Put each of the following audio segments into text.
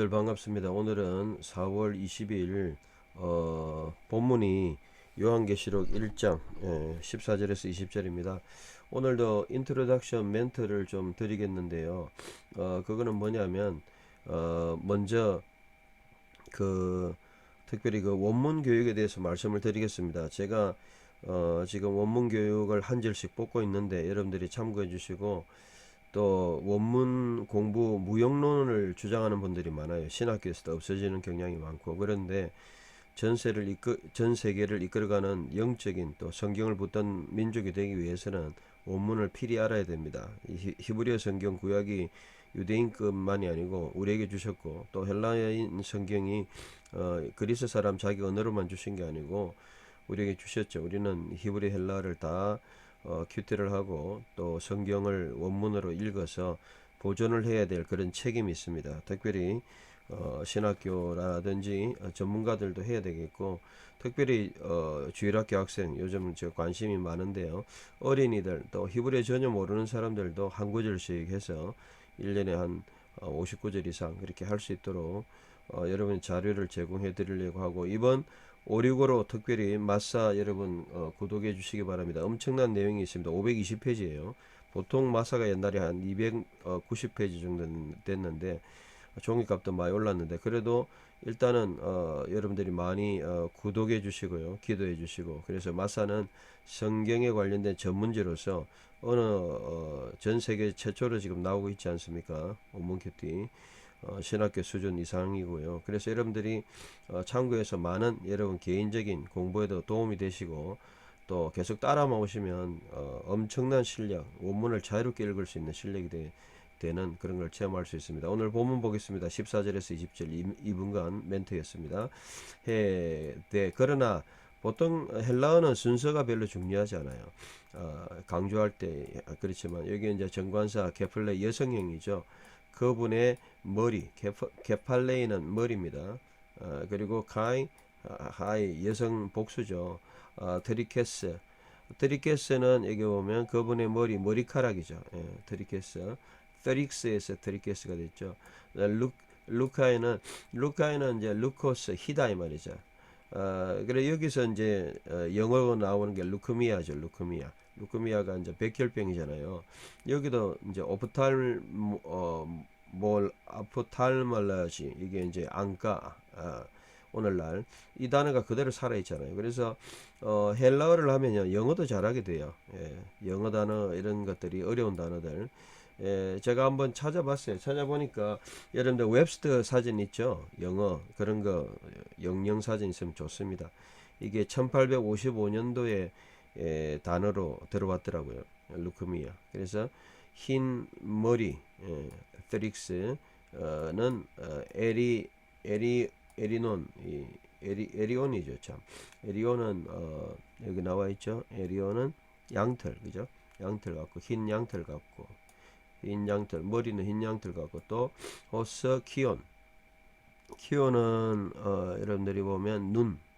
여러분들 반갑습니다. 오늘은 4월 20일 어, 본문이 요한계시록 1장 예, 14절에서 20절입니다. 오늘도 인트로덕션 멘트를 좀 드리겠는데요. 어, 그거는 뭐냐면 어, 먼저 그 특별히 그 원문 교육에 대해서 말씀을 드리겠습니다. 제가 어, 지금 원문 교육을 한 절씩 뽑고 있는데 여러분들이 참고해 주시고 또 원문 공부 무용론을 주장하는 분들이 많아요. 신학교에서도 없어지는 경향이 많고 그런데 전세를 이끌 전 세계를 이끌어가는 영적인 또 성경을 붙던 민족이 되기 위해서는 원문을 필히 알아야 됩니다. 히브리어 성경 구약이 유대인급만이 아니고 우리에게 주셨고 또 헬라인 성경이 어, 그리스 사람 자기 언어로만 주신 게 아니고 우리에게 주셨죠. 우리는 히브리 헬라를 다 어, 큐티를 하고 또 성경을 원문으로 읽어서 보존을 해야 될 그런 책임이 있습니다. 특별히 어, 신학교라든지 어, 전문가들도 해야 되겠고 특별히 어, 주일학교 학생 요즘 저 관심이 많은데요. 어린이들 또 히브리어 전혀 모르는 사람들도 한 구절씩 해서 1년에 한 어, 59절 이상 그렇게 할 수 있도록 어, 여러분 자료를 제공해 드리려고 하고 이번 565로 특별히 마사 여러분 어, 구독해 주시기 바랍니다. 엄청난 내용이 있습니다. 520페이지예요. 보통 마사가 옛날에 한 290페이지 정도 됐는데 종이값도 많이 올랐는데 그래도 일단은 어, 여러분들이 많이 어, 구독해 주시고요. 기도해 주시고 그래서 마사는 성경에 관련된 전문지로서 어느 어, 전 세계 최초로 지금 나오고 있지 않습니까? 온문큐티 어, 신학교 수준 이상이고요. 그래서 여러분들이 어, 참고해서 많은 여러분 개인적인 공부에도 도움이 되시고 또 계속 따라만 오시면 어, 엄청난 실력, 원문을 자유롭게 읽을 수 있는 실력이 되, 되는 그런 걸 체험할 수 있습니다. 오늘 본문 보겠습니다. 14절에서 20절 2, 분간 멘트였습니다. 해, 네, 그러나 보통 헬라어는 순서가 별로 중요하지 않아요. 어, 강조할 때 그렇지만 여기 이제 정관사 케플레 여성형이죠. 그분의 머리 케파, 케팔레이는 머리입니다. 어, 그리고 카이 아, 하이 여성 복수죠. 어, 트리케스 트리케스는 여기 보면 그분의 머리 머리카락이죠. 예, 트리케스 페릭스에서 트리케스가 됐죠. 루, 루카이는 루카이는 이제 루코스 히다 이 말이죠. 어, 그래 여기서 이제 어, 영어로 나오는 게 루크미아죠. 루크미아. 루크미아가 이제 백혈병이잖아요. 여기도 이제 오프탈 어, 뭘 아포탈말라지 이게 이제 안과 아, 오늘날 이 단어가 그대로 살아 있잖아요. 그래서 어, 헬라어를 하면요 영어도 잘하게 돼요. 예, 영어 단어 이런 것들이 어려운 단어들. 예, 제가 한번 찾아봤어요. 찾아보니까 여러분들 웹스터 사진 있죠? 영어 그런 거 영영 사진 있으면 좋습니다. 이게 1855년도에 에, 단어로 들어왔더라고요. 루크미아. 그래서 흰 머리 예, 트릭스는 어, 에리 에리 에리논 이 에리 에리온이죠 참. 에리온은 어, 여기 나와 있죠? 에리온은 양털 그죠? 양털 같고 흰 양털 같고 흰 양털 머리는 흰 양털 같고 또 호스 키온. 키온은 어, 여러분들이 보면 눈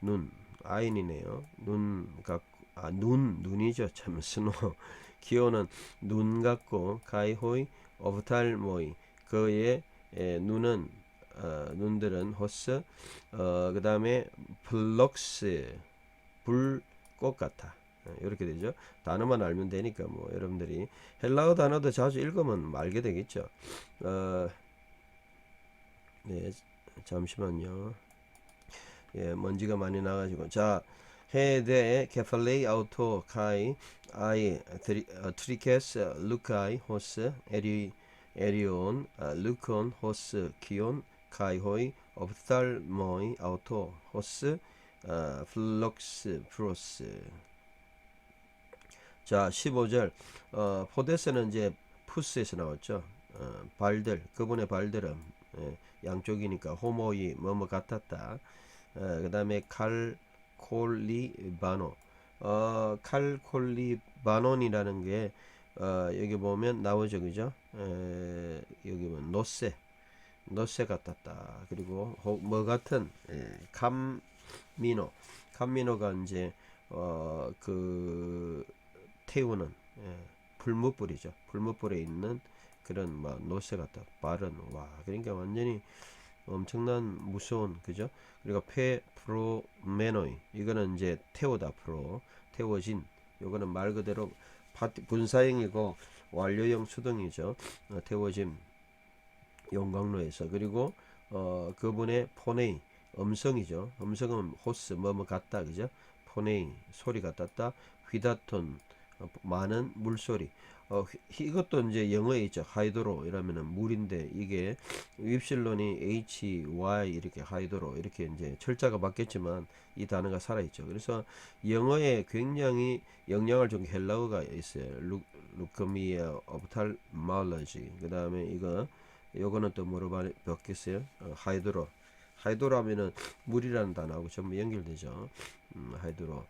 눈 아인이네요. 눈 같고 아 눈 눈이죠. 참 스노. 키오는 눈 같고 가이호이 오프탈모이. 그의 에, 눈은 어, 눈들은 호스 어, 그 다음에 플럭스 불꽃 같아. 이렇게 되죠. 단어만 알면 되니까 뭐 여러분들이. 헬라어 단어도 자주 읽으면 알게 되겠죠. 어, 네 잠시만요 예 먼지가 많이 나가지고. 자 헤데 케팔레이 아우토 카이 아이 트리, 어, 트리케스 루카이 호스 에리 에리온 아, 루콘 호스 키온 카이호이 옵탈모이 아우토 호스 아, 플럭스 프로스 자 15절. 어, 포데스는 이제 푸스에서 나왔죠. 어, 발들 그분의 발들은 예, 양쪽이니까 호모이 뭐뭐 같았다. 어, 그 다음에 칼콜리바노. 어, 칼콜리바논이라는 게 어, 여기 보면 나오죠 그죠? 에, 여기 보면 노세. 노세 같았다. 그리고 호, 뭐 같은 에, 감미노. 감미노가 이제 어, 그 태우는 예, 불무불이죠. 불무불에 있는 그런 막 노새 같다. 발은 와. 그러니까 완전히 엄청난 무서운 그죠? 그리고 페 프로메노이 이거는 이제 태우다 프로 태워진 요거는 말 그대로 분사형이고 완료형 수동이죠. 어, 태워짐 용광로에서 그리고 어 그분의 포네이 음성이죠. 음성은 호스 뭐뭐 같다 그죠? 포네이 소리가 땄다 휘다톤 어, 많은 물소리 어, 휘- 이것도 이제 영어에 있죠. 하이드로 이라면은 물인데 이게 윕실론이 H, Y 이렇게 하이드로 이렇게 이제 철자가 바뀌었지만 이 단어가 살아있죠. 그래서 영어에 굉장히 영향을 준 헬라어가 있어요. 루, 루커미아 오프탈말러지 그 다음에 이거 요거는 또 뭐로 바- 바뀌었어요? 어, 하이드로 하이드로 하면은 물이라는 단어하고 전부 연결되죠. 음, 하이드로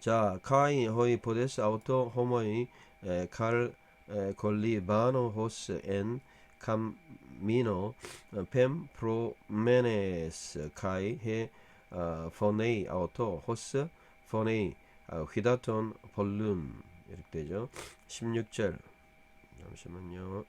자, 카이 호이 포데스 아우토 호모이 에, 칼 에, 콜리 바노 호스 엔 카미노 어, 펜 프로메네스 카이 해 어, 포네이 아우토 호스 포네이 어, 휘다톤 볼룬 이렇게 되죠. 16절 잠시만요.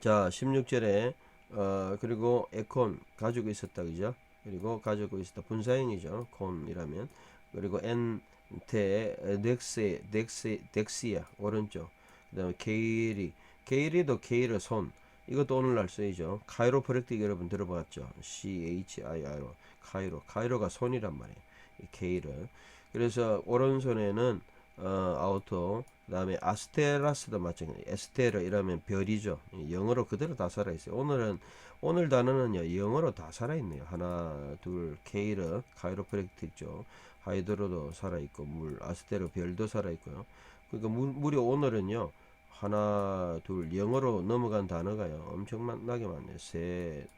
자, 16절에 어, 그리고 에콘 가지고 있었다 그죠? 그리고 가지고 있었다 분사형이죠. 콘이라면 그리고 엔테 덱스 덱스 덱시아 오른쪽 그다음에 케이리 케이리도 케이르 손 이것도 오늘날 쓰이죠. 카이로 프랙틱 여러분 들어봤죠? C H I R O 카이로 카이로가 손이란 말이에요. 이 케이르 그래서 오른손에는 어, 아우토 그 다음에 아스테라스도 마찬가지 에스테르 이라면 별이죠. 이 영어로 그대로 다 살아 있어요. 오늘은 오늘 단어는요 영어로 다 살아 있네요. 하나 둘 케이르 카이로프랙틱죠. 하이드로도 살아 있고 물 아스테르 별도 살아 있고요. 그러니까 물, 무리 오늘은요 하나 둘 영어로 넘어간 단어가요 엄청나게 많네요. 셋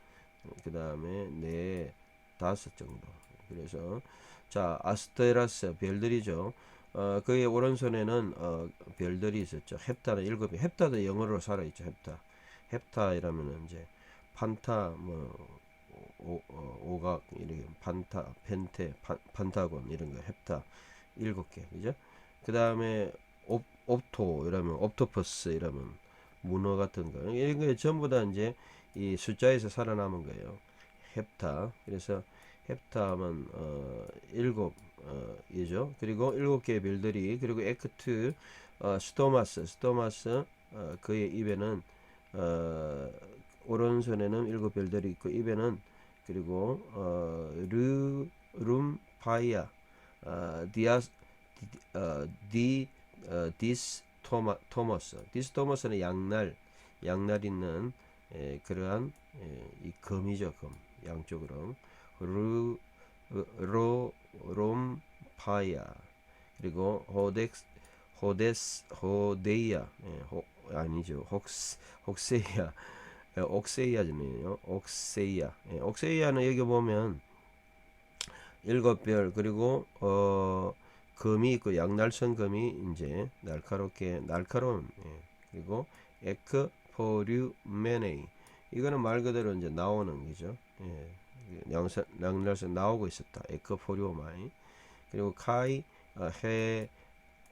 그 다음에 네 다섯 정도. 그래서 자 아스테라스 별들이죠. 어, 그의 오른손에는 어, 별들이 있었죠. 헵타는 일곱이. 헵타도 영어로 살아 있죠. 헵타. 헵타이라면은 이제 판타 뭐 오, 어, 오각 이렇게 판타, 펜테, 판, 판타곤 이런 거 헵타 일곱 개. 그죠? 그 다음에 옵, 옵토 이러면 옵토퍼스 이러면 문어 같은 거. 이런 게 전부 다 이제 이 숫자에서 살아남은 거예요. 헵타. 그래서 헵타면 어, 일곱 어, 이죠. 그리고 일곱 개의 별들이 그리고 에크트 어, 스토마스 스토마스 어, 그의 입에는 어, 오른손에는 일곱 별들이 있고 입에는 그리고 어, 르, 룸 파이아 어, 디아 디, 어, 디 어, 디스 토마, 토머스 디스 토머스는 양날 양날 있는 에, 그러한 에, 이 금이죠 금 양쪽으로 르 로, 롬 파이아 그리고 호덱스 호데스 호데이아 예, 호, 아니죠 혹스 혹세이아 예, 옥세이아잖아요 옥세이아 예, 옥세이아는 여기 보면 일곱 별 그리고 어 금이 있고 양날선 금이 이제 날카롭게 날카로운 예, 그리고 에크 포류메네이 이거는 말 그대로 이제 나오는 거죠 예. 양산, 양날선 나오고 있었다. 에크포리오마이 그리고 카이 어, 해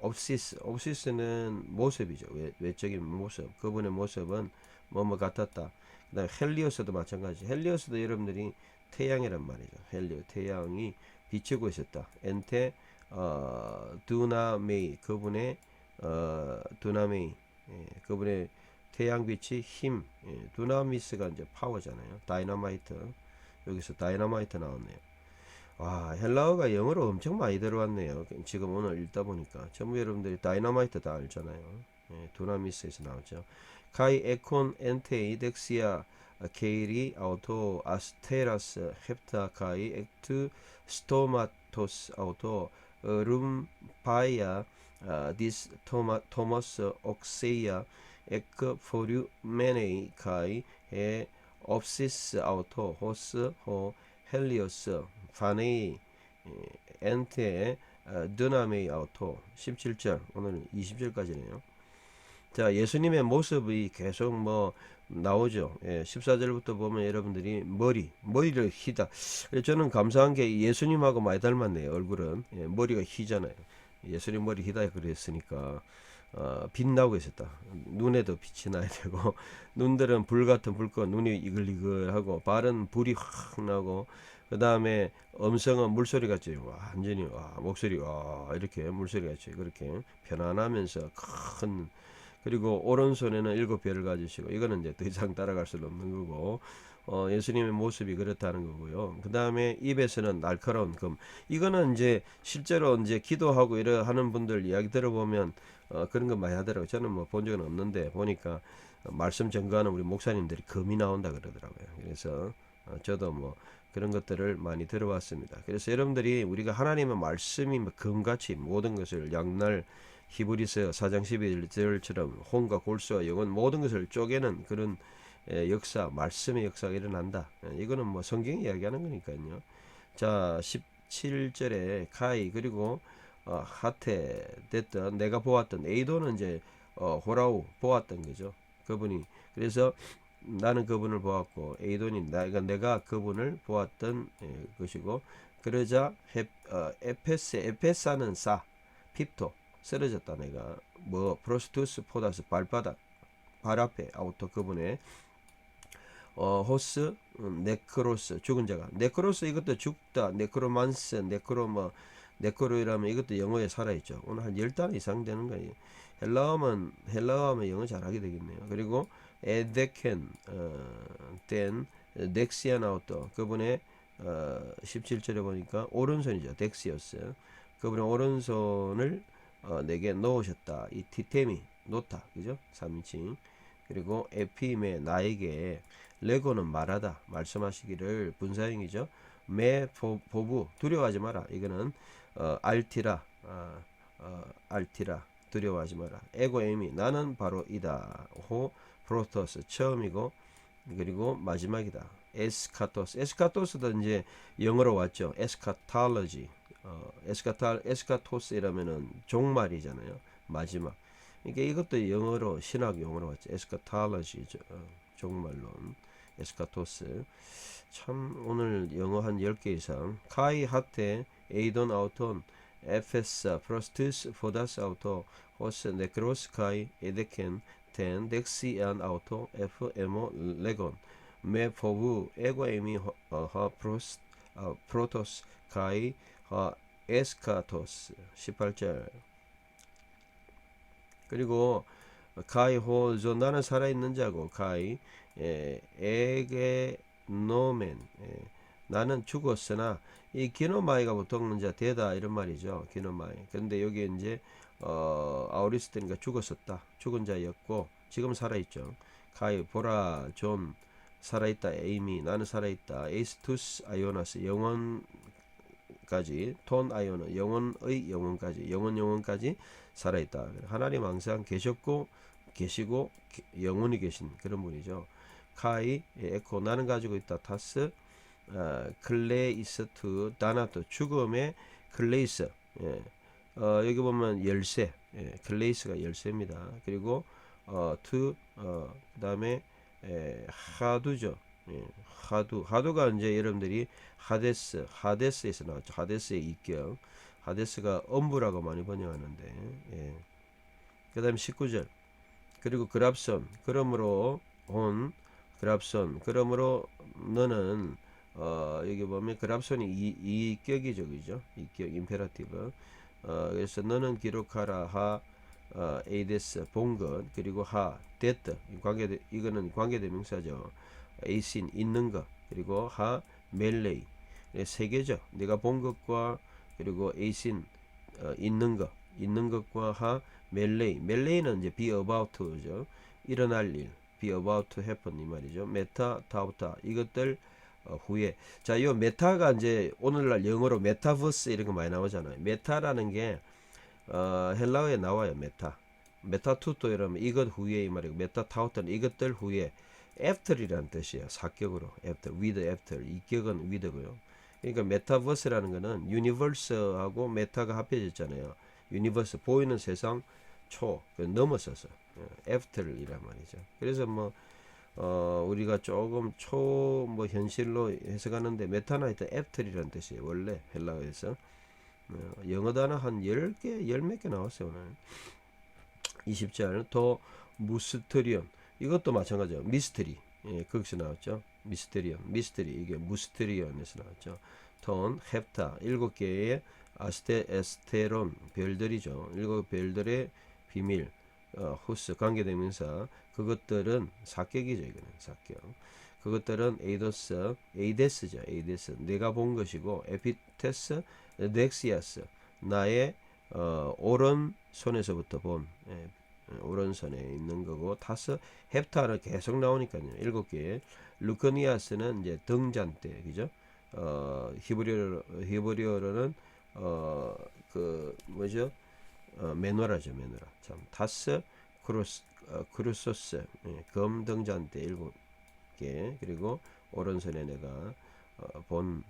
옵시스 옵시스는 모습이죠. 외, 외적인 모습. 그분의 모습은 뭐뭐 같았다. 그다음에 헬리오스도 마찬가지. 헬리오스도 여러분들이 태양이란 말이죠. 헬리오 태양이 비치고 있었다. 엔테 어, 두나메이 그분의 어, 두나메이 예, 그분의 태양빛이 힘 예, 두나미스가 이제 파워잖아요. 다이너마이트 여기서 다이너마이트 나왔네요. 와 헬라어가 영어로 엄청 많이 들어왔네요. 지금 오늘 읽다 보니까 전부 여러분들이 다이너마이트 다 알잖아요. 예, 두나미스에서 나왔죠. 카이 에콘 엔테이 덱시아 케이리 아우토 아스테라스 헵타 카이 액투 스토마토스 아우토 룸파이아 아, 디스 토마, 토머스 옥세이아 에크 포류 메네이 카이 에 옵시스 아우토 호스 호 헬리오스 파네이 엔테 드나메이 아우토 17절 오늘 20절까지네요. 자 예수님의 모습이 계속 뭐 나오죠. 예, 14절부터 보면 여러분들이 머리 머리를 휘다. 저는 감사한 게 예수님하고 많이 닮았네요. 얼굴은 예, 머리가 휘잖아요. 예수님 머리 휘다 그랬으니까 어, 빛나고 있었다. 눈에도 빛이 나야 되고 눈들은 불 같은 불꽃 눈이 이글이글하고 발은 불이 확 나고 그 다음에 음성은 물소리 같이 완전히 와, 목소리 와 이렇게 물소리 같이 그렇게 편안하면서 큰 그리고 오른손에는 일곱 별을 가지시고 이거는 이제 더 이상 따라갈 수 없는 거고 어, 예수님의 모습이 그렇다는 거고요. 그 다음에 입에서는 날카로운 금. 이거는 이제 실제로 이제 기도하고 이러 하는 분들 이야기 들어보면 어, 그런 거 많이 하더라고요. 저는 뭐 본 적은 없는데 보니까 어, 말씀 전가하는 우리 목사님들이 금이 나온다 그러더라고요. 그래서 어, 저도 뭐 그런 것들을 많이 들어왔습니다. 그래서 여러분들이 우리가 하나님의 말씀이 뭐 금같이 모든 것을 양날 히브리서 4장 11절처럼 혼과 골수와 영혼 모든 것을 쪼개는 그런 에, 역사, 말씀의 역사가 일어난다. 에, 이거는 뭐 성경이 이야기하는 거니까요. 자, 17절에 카이 그리고 어, 하테 됐던 내가 보았던 에이도는 이제 어, 호라우 보았던 거죠. 그분이 그래서 나는 그분을 보았고 에이돈이 내가 내가 그분을 보았던 예, 것이고 그러자 헤, 어, 에페스 에페사는 싸 핍토 쓰러졌다 내가. 뭐 프로스투스 포다스 발바닥 발 앞에 아우토 그분의 어, 호스 음, 네크로스 죽은 자가. 네크로스 이것도 죽다. 네크로만스 네크로 뭐 네크로이라면 이것도 영어에 살아있죠. 오늘 한 열단 이상 되는 거예요 헬라어면 헬라어면 영어 잘하게 되겠네요. 그리고 에데켄 어, 된 덱시안 아우터 그분의 어, 17절에 보니까 오른손이죠. 덱시어스. 그분의 오른손을 어, 내게 놓으셨다. 이 티템이 놓다. 그죠? 3인칭. 그리고 에피메 나에게 레고는 말하다. 말씀하시기를 분사형이죠. 매 보, 보부 두려워하지 마라. 이거는 어, 알티라. 어, 어, 알티라. 두려워하지 마라. 에고엠이 나는 바로 이다. 호 프로토스 처음이고 그리고 마지막이다. 에스카토스. 에스카토스도 이제 영어로 왔죠. 에스카탈러지 어, 에스카탈 에스카토스이라면은 종말이잖아요. 마지막. 그러니까 이것도 영어로 신학 용어로 왔죠 에스카탈러지 어, 종말론 에스카토스. 참 오늘 영어 한 10개 이상. 카이 하테 에이돈 아우톤 에페사 프로스투스 포다스 아우토 호스 네크로스 카이 에데켄 텐 덱시안 아우토 에프 에모 레곤. 메 포부 에고 에미 하 프로스 어, 프로토스 카이 하 에스카토스 18절. 그리고 카이 호조 나는 살아있는 자고 카이 에, 에게 노멘 에, 나는 죽었으나 이 기노마이가 보통 이제 되다 이런 말이죠 기노마이. 그런데 여기 이제 어, 아우리스테니가 죽었었다 죽은 자였고 지금 살아있죠. 카이 보라 존 살아있다 에이미 나는 살아있다 에이스투스 아이오나스 영원 까지 톤 아이오나 영원의 영원까지 영원 영원까지 살아있다. 하나님 항상 계셨고 계시고 영원히 계신 그런 분이죠. 카이 에코 나는 가지고 있다. 타스 어, 클레이스투 다나토 죽음의 클레이스. 예. 어, 여기 보면 열쇠. 예. 클레이스가 열쇠입니다. 그리고 어, 투 어, 그다음에 에, 하두죠 예. 하두 하두가 이제 여러분들이 하데스 하데스에서 나왔죠. 하데스의 입경. 하데스가 엄부라고 많이 번역하는데 예. 그 다음에 19절. 그리고 그랍선 그러므로 온 그랍선 그러므로 너는 어, 여기 보면 그랍손이 이, 이 격이죠 그죠. 이격 임페라티브. 어, 그래서 너는 기록하라 하 어, 에이데스 본것 그리고 하 데트. 관계 이거는 관계대명사죠 에이신 있는 것 그리고 하 멜레이 네, 세 개죠 내가 본 것과 그리고 에이신 어, 있는 것 있는 것과 하 멜레이 멜레이는 이제 be about죠 일어날 일 be about to happen 이 말이죠 메타 타우타 이것들 어, 후에 자, 요 메타가 이제 오늘날 영어로 메타버스 이런 거 많이 나오잖아요. 메타라는 게 어, 헬라어에 나와요. 메타. 메타 투토 이러면 이것 후에 이 말이고 메타 타우터는 이것들 후에 after이라는 뜻이에요. 사격으로 after, with after. 이격은 with고요. 그러니까 메타버스라는 거는 유니버스하고 메타가 합해졌잖아요. 유니버스 보이는 세상 초그 넘어서서 어, after이란 말이죠. 그래서 뭐 어, 우리가 조금 초 뭐 현실로 해석하는데 메타나이트 애프터이라는 뜻이에요. 원래 헬라어에서. 어, 영어 단어 한 10개, 10몇 개 나왔어요, 오늘. 20절 또 무스트리온 이것도 마찬가지예요. 미스터리 예, 거기서 나왔죠. 미스테리온 미스터리 이게 무스트리온에서 나왔죠. 톤 헵타 일곱 개의 아스테 에스테론 별들이죠. 일곱 별들의 비밀 어, 후스 관계대명사 그것들은 사격이죠. 이거는 사격. 그것들은 에이도스 에이데스죠. 에이데스 내가 본 것이고 에피테스 넥시아스 나의 어, 오른 손에서부터 본 예, 오른손에 있는 거고 타스 헵타는 계속 나오니까요. 일곱 개. 루코니아스는 이제 등잔대 그죠? 어, 히브리어 히브리어로는 어, 그 뭐죠? 어, 메노라죠, 메노라. 참 타스 크루스 어, 크루소스 예, 검 등잔대 일곱 개 그리고 오른손에 내가 어, 본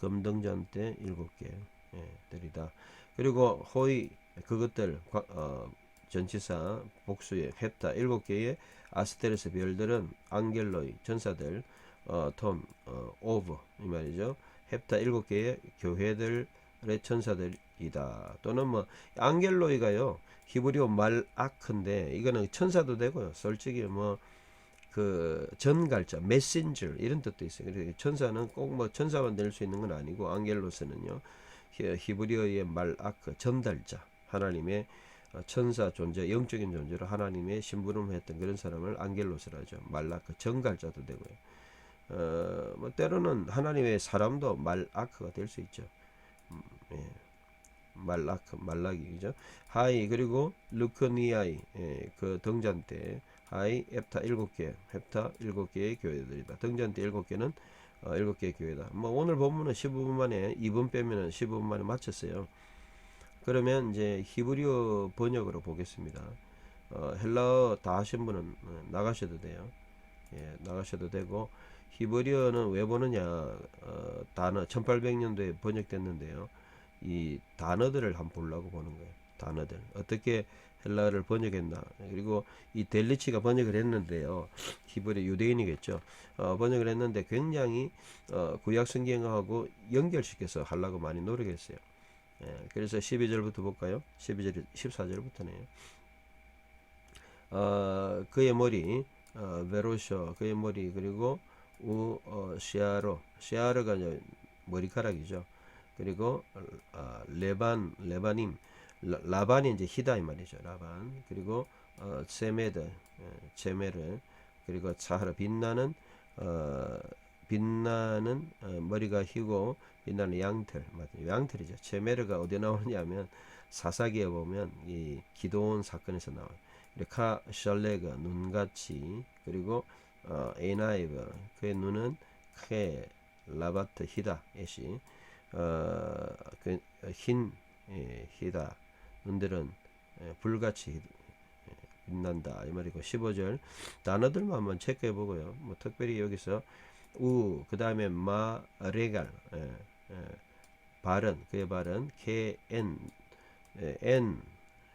검등잔대 일곱 개 예, 들이다. 그리고 호의 그것들 과- 어, 전치사 복수의 헵타 일곱 개의 아스테르스 별들은 앙겔로이 전사들 어, 톤 어, 오브 이 말이죠. 헵타 일곱 개의 교회들의 천사들이다. 또는 뭐 앙겔로이가요 히브리어 말아크인데 이거는 천사도 되고요. 솔직히 뭐 그 전갈자, 메신저 이런 뜻도 있어요. 그래서 천사는 꼭 뭐 천사만 될 수 있는 건 아니고 앙겔로스는요 히- 히브리어의 말아크 전달자 하나님의 어, 천사 존재, 영적인 존재로 하나님의 심부름했던 그런 사람을 안겔로스라 하죠. 말라크, 정갈자도 되고요. 어, 뭐 때로는 하나님의 사람도 말아크가 될 수 있죠. 음, 예. 말라크, 말라기, 그죠? 하이, 그리고 루크니아이, 예, 그 등잔대, 하이, 앱타 일곱 개, 헵타 일곱 개의 교회들이다. 등잔대 일곱 개는 어, 일곱 개의 교회다. 뭐 오늘 본문은 15분 만에 2분 빼면은 15분 만에 마쳤어요. 그러면 이제 히브리어 번역으로 보겠습니다. 어, 헬라어 다 하신 분은 어, 나가셔도 돼요. 예, 나가셔도 되고 히브리어는 왜 보느냐? 어, 단어 1800년도에 번역됐는데요. 이 단어들을 한번 보려고 보는 거예요. 단어들 어떻게 헬라어를 번역했나? 그리고 이 델리치가 번역을 했는데요. 히브리 유대인이겠죠. 어, 번역을 했는데 굉장히 어, 구약 성경하고 연결시켜서 하려고 많이 노력했어요. 예, 그래서 12절부터 볼까요? 12절, 14절부터네요. 어, 그의 머리, 어, 베로쇼, 그의 머리, 그리고 우, 어, 시아로, 시아르가 이제 머리카락이죠. 그리고 어, 레반, 레바님, 라, 라반이 이제 히다 이 말이죠. 라반. 그리고 어, 세메드, 예, 제메르, 그리고 차하라 빛나는 어, 빛나는 어, 머리가 희고 빛나는 양털 맞죠? 양털이죠. 제메르가 어디 나오느냐면 사사기에 보면 이 기도원 사건에서 나와요. 카 샬레가 눈같이 그리고 어, 에나이브 그의 눈은 크게 라바트 히다 에시 어, 그흰 예, 히다 눈들은 예, 불같이 빛난다 이 말이고 15절 단어들만 한번 체크해 보고요. 뭐 특별히 여기서 우, 그 다음에 마, 레갈, 예, 예, 발은, 그의 발은, K, N, 예, N,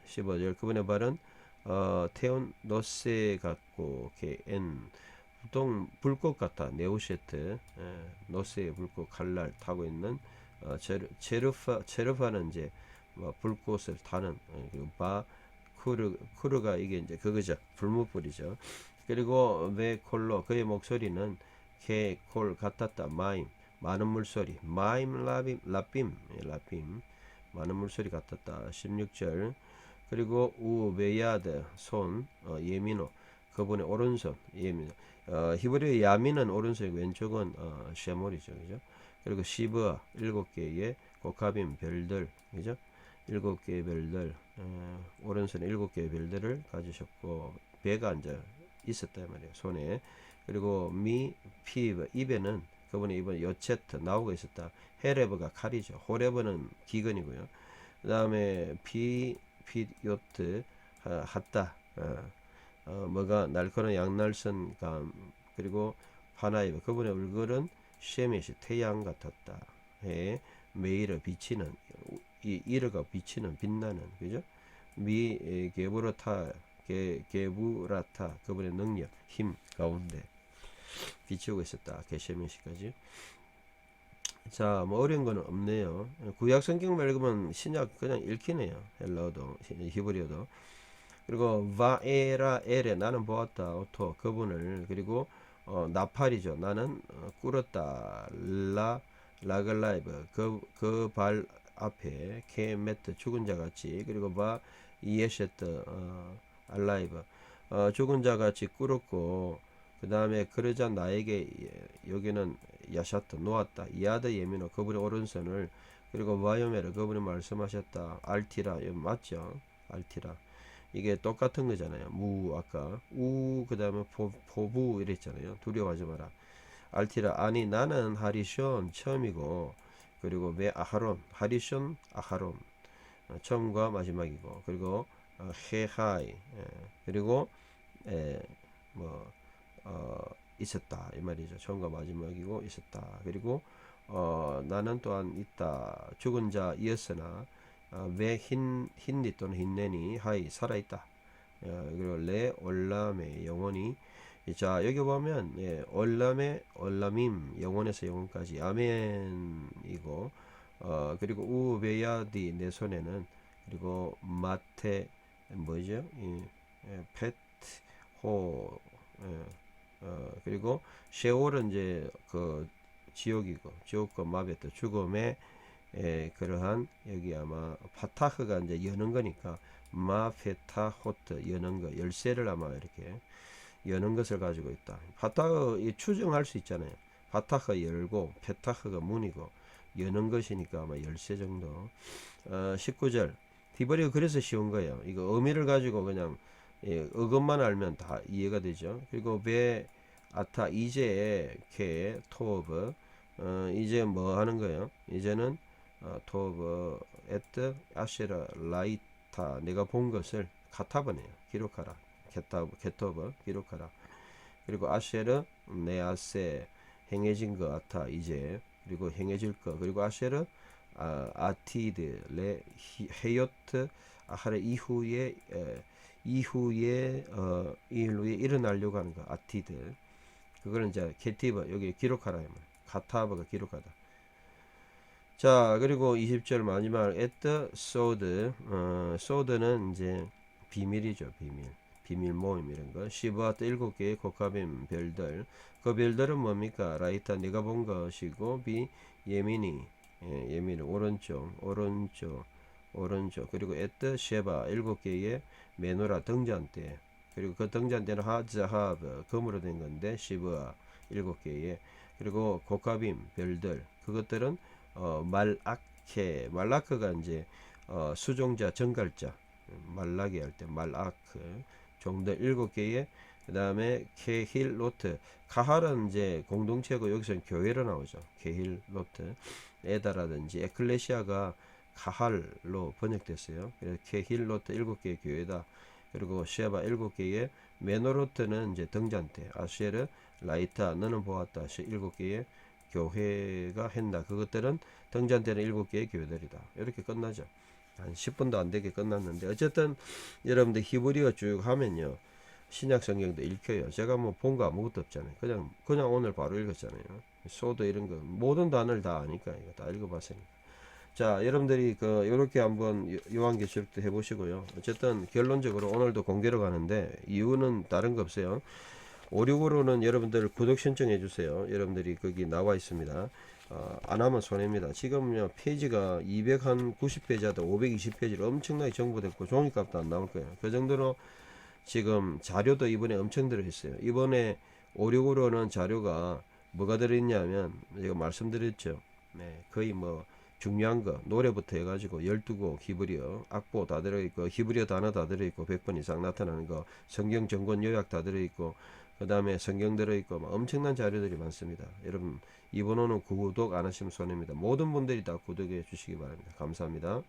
15절, 그분의 발은, 어, 태운 노세 같고, K, N, 보통 불꽃 같아, 네오셰트, 예, 노세의 불꽃 칼날 타고 있는, 어, 체르, 체르파, 체르파는 이제, 뭐, 불꽃을 타는, 예, 그리고 바, 쿠르, 쿠르가 이게 이제 그거죠. 불무불이죠. 그리고 왜 콜로, 그의 목소리는, 개, 콜 같았다. 마임. 많은 물소리. 마임 라빔 라빔. 예, 라빔. 많은 물소리 같았다. 16절. 그리고 우 베야드 손 어, 예민호. 그분의 오른손 예민 어, 히브리 야민은 오른손이고 왼쪽은 어, 쉐몰이죠. 그죠? 그리고 시브아 일곱 개의 고카빔 별들. 그죠? 일곱 개의 별들. 어, 오른손에 일곱 개의 별들을 가지셨고 배가 앉아 있었다 말이에요. 손에 그리고 미, 피브, 뭐 입에는 그분의 입은 여체트 나오고 있었다. 헤레브가 칼이죠. 호레브는 기근이고요. 그 다음에 비, 피, 요트, 핫다. 어, 어, 뭐가 날카로운 양날선감 그리고 파나이브 그분의 얼굴은 쉐미시 태양 같았다. 해 메일을 비치는 이 이르가 비치는 빛나는 그죠? 미 게브르타 게 게브라타 그분의 능력 힘 가운데 비추고 있었다. 게시면시까지. 자, 뭐 어려운 거는 없네요. 구약 성경 말고는 신약 그냥 읽히네요. 헬라어도 히- 히브리어도. 그리고 바에라 엘에 나는 보았다 오토 그분을 그리고 어, 나팔이죠 나는 어, 꿇었다 라 라글라이브 그그발 앞에 케메트 죽은 자 같이 그리고 바 이에셰트 어, 알라이브 어, 죽은 자 같이 꿇었고 그 다음에 그러자 나에게 예, 여기는 야샤트 놓았다. 이아드 예미노 그분의 오른손을 그리고 바이오메르 그분이 말씀하셨다. 알티라 맞죠? 알티라. 이게 똑같은 거잖아요. 무 아까. 우 그 다음에 포부 이랬잖아요. 두려워하지 마라. 알티라 아니 나는 하리숀 처음이고 그리고 왜 아하론 하리숀 아하론 어, 처음과 마지막이고. 그리고 어, 헤하이. 예, 그리고 에, 뭐 어, 있었다. 이 말이죠. 처음과 마지막이고 있었다. 그리고 어, 나는 또한 있다. 죽은 자 이었으나 어, 왜흰 흰니 또는 흰내니 하이 살아 있다. 어, 그리고 레 올람의 영혼이 자 여기 보면 예, 올람의 올람임 영혼에서 영혼까지 아멘이고 어, 그리고 우베야디 내 손에는 그리고 마테 뭐죠? 이, 예, 펫호 예, 어, 그리고 쉐올은 이제 그 지옥이고 지옥과 마베트 죽음의 에, 그러한 여기 아마 파타흐가 이제 여는 거니까 마페타호트 여는 거 열쇠를 아마 이렇게 여는 것을 가지고 있다. 파타흐 이 추정할 수 있잖아요. 파타흐가 열고 페타흐가 문이고 여는 것이니까 아마 열쇠 정도. 어, 19절 디버리가 그래서 쉬운 거예요. 이거 의미를 가지고 그냥 예, 어것만 알면 다 이해가 되죠. 그리고 베 아타 이제 케 토브 어, 이제 뭐 하는 거예요? 이제는 어, 토브 에트 아시라 라이타 내가 본 것을 카타브네요. 기록하라. 게타브 게토브 기록하라. 그리고 아쉐르 네아세 행해진 것 같아 이제 그리고 행해질 것 그리고 아쉐르 아, 아티드 레 히- 헤요트 아하레 이후에 에, 이후에 어, 일후에 일어나려고 하는 거 아티드 그거는 이제 게티브 여기 기록하라 이 말. 카타브가 기록하다. 자 그리고 20절 마지막 에트 소드 어, 소드는 이제 비밀이죠 비밀. 비밀 모임 이런 거. 시브아트 일곱 개의 코카빔 별들. 그 별들은 뭡니까? 라이타 네가 본 것이고 비 예민이 예, 예민이 오른쪽 오른쪽 오른쪽 그리고 에트 쉐바 일곱 개의 메노라 등잔대 그리고 그 등잔대는 하자하브 금으로 된 건데 시브아 일곱 개의. 그리고 고카빔 별들 그것들은 어, 말아케 말라크가 이제 어, 수종자 정갈자. 말라기 할때 말아크 종들 일곱 개의. 그 다음에 케힐 로트. 카할은 이제 공동체고 여기서는 교회로 나오죠. 케힐 로트. 에다라든지 에클레시아가 카할로 번역됐어요. 그래서 케힐로트 일곱 개의 교회다. 그리고 쉐바 일곱 개의 메노로트는 이제 등잔대 아쉐르 라이타 너는 보았다 시 일곱 개의 교회가 했나. 그것들은 등잔대는 일곱 개의 교회들이다. 이렇게 끝나죠. 한 10분도 안 되게 끝났는데 어쨌든 여러분들 히브리어 쭉 하면요. 신약 성경도 읽혀요. 제가 뭐 본 거 아무것도 없잖아요. 그냥 그냥 오늘 바로 읽었잖아요. 소도 이런 거 모든 단어를 다 아니까 이거 다 읽어봤으니까 자 여러분들이 그 이렇게 한번 요- 요한계시록도 해보시고요 어쨌든 결론적으로 오늘도 공개로 가는데 이유는 다른 거 없어요 56으로는 여러분들 구독 신청해 주세요. 여러분들이 거기 나와 있습니다. 어, 안 하면 손해입니다. 지금요 페이지가 290페이지 하다 520페이지로 엄청나게 정보됐고 종이값도 안 나올 거예요. 그 정도로 지금 자료도 이번에 엄청 들어있어요. 이번에 56으로는 자료가 뭐가 들어있냐면 제가 말씀드렸죠. 네, 거의 뭐 중요한 거 노래부터 해가지고 12곡 히브리어 악보 다 들어있고 히브리어 단어 다 들어있고 100번 이상 나타나는 거 성경 정권 요약 다 들어있고 그 다음에 성경 들어있고 막 엄청난 자료들이 많습니다. 여러분 이번호는 구독 안 하시면 손해입니다. 모든 분들이 다 구독해 주시기 바랍니다. 감사합니다.